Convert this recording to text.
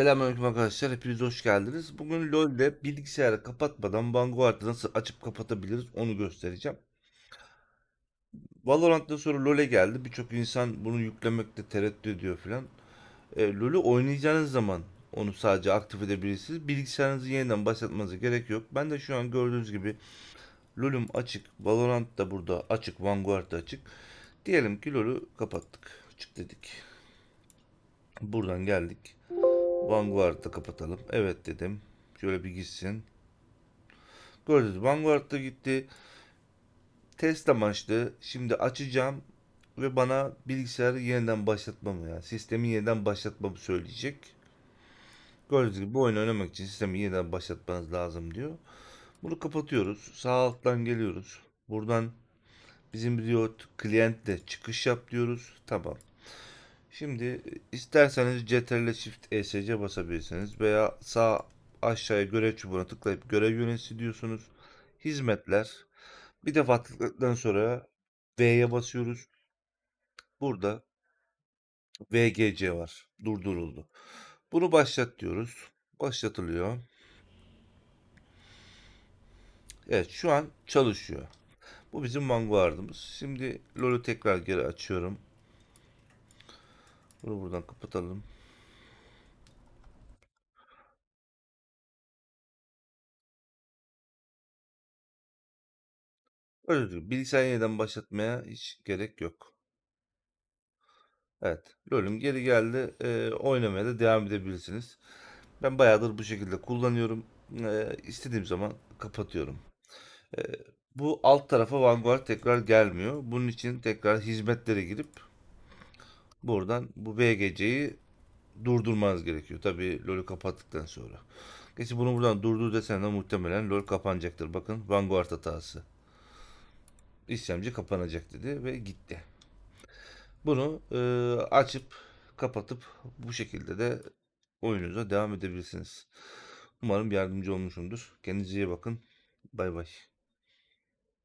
Selamünaleyküm arkadaşlar. Hepiniz hoş geldiniz. Bugün LoL'de bilgisayarı kapatmadan Vanguard'ı nasıl açıp kapatabiliriz onu göstereceğim. Valorant'tan sonra LoL'e geldi. Birçok insan bunu yüklemekte tereddüt ediyor filan. E, LoL'ü oynayacağınız zaman onu sadece aktif edebilirsiniz. Bilgisayarınızı yeniden başlatmanıza gerek yok. Ben de şu an gördüğünüz gibi LoL'üm açık. Valorant da burada açık. Vanguard da açık. Diyelim ki LoL'ü kapattık. Çık dedik. Buradan geldik. Vanguard'da kapatalım. Evet dedim. Şöyle bir gitsin. Gördünüz. Vanguard'da gitti. Test amaçlı. Şimdi açacağım ve bana bilgisayarı yeniden başlatmamı yani sistemi yeniden başlatmamı söyleyecek. Gördüğünüz gibi bu oyunu oynamak için sistemi yeniden başlatmanız lazım diyor. Bunu kapatıyoruz. Sağ alttan geliyoruz. Buradan bizim Riot klientle çıkış yap diyoruz. Tamam. Şimdi isterseniz CTRL Shift ESC basabilirsiniz veya sağ aşağıya görev çubuğuna tıklayıp görev yöneticisi diyorsunuz. Hizmetler. Bir defa tıkladıktan sonra V'ye basıyoruz. Burada VGC var. Durduruldu. Bunu başlat diyoruz. Başlatılıyor. Evet şu an çalışıyor. Bu bizim Vanguard'ımız. Şimdi LoL'ü tekrar geri açıyorum. Bunu buradan kapatalım. Öyle diyor. Bilgisayar yeniden başlatmaya hiç gerek yok. Evet. LoL'üm geri geldi. Ee, oynamaya da devam edebilirsiniz. Ben bayağıdır bu şekilde kullanıyorum. Ee, istediğim zaman kapatıyorum. Ee, bu alt tarafa Vanguard tekrar gelmiyor. Bunun için tekrar hizmetlere girip buradan bu VGC'yi durdurmanız gerekiyor. Tabii LoL'ü kapattıktan sonra. Gerçi bunu buradan durdur desen de muhtemelen LoL kapanacaktır. Bakın Vanguard hatası. İşlemci kapanacak dedi ve gitti. Bunu e, açıp kapatıp bu şekilde de oyununuza devam edebilirsiniz. Umarım yardımcı olmuşumdur. Kendinize iyi bakın. Bay bay.